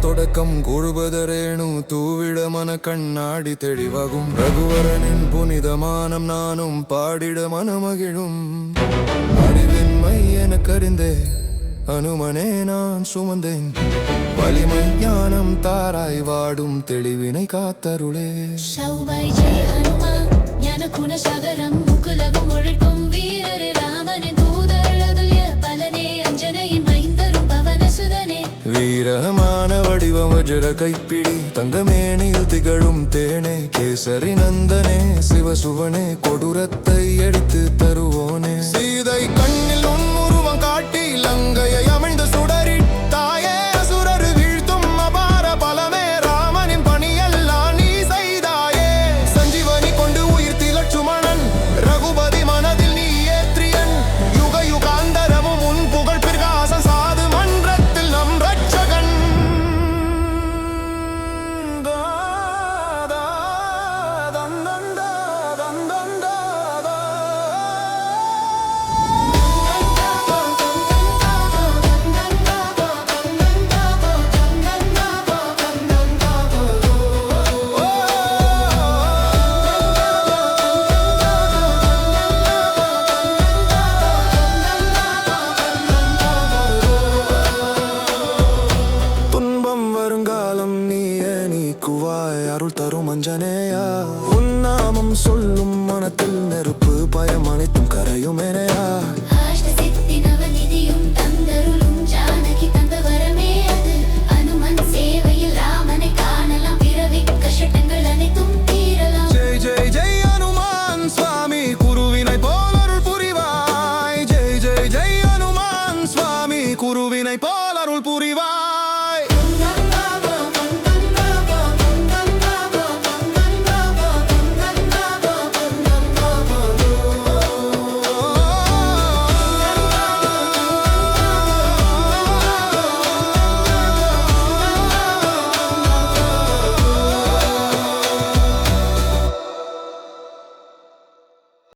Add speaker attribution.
Speaker 1: தொடக்கம் குழுபதரேணு தூவிட மன கண்ணாடி தெளிவாகும். ரகுவரனின் புனிதமானம் நானும் பாடிட மனமகிழும். அறிவின்மை எனக்கறிந்தே அனுமனே நான் சுமந்தேன். வலிமை ஞானம் தாராய் வாடும் தெளிவினை காத்தருளே.
Speaker 2: சகரம் முகுலகம் ஒழிக்கும் வீரரே ராமனின் தூதரதுய பலனே அஞ்சனையின் மைந்தரும் பவன சுதனே
Speaker 1: வீரமான வடிவம் வஜ்ர கைப்பிடி. தங்கமேனியில் திகழும் தேனே கேசரி நந்தனே சிவசுவனே கொடூரத்தை எடுத்து தருவோனே. சீதை கண் விளக்குவாய் அருள் தரும் அஞ்சனேயா? உன்னாமம் சொல்லும் மனத்தில் நெருப்பு பயம் அனைத்தும் கரையும் எனேயா குருவினை போல் அருள் புரிவாய்.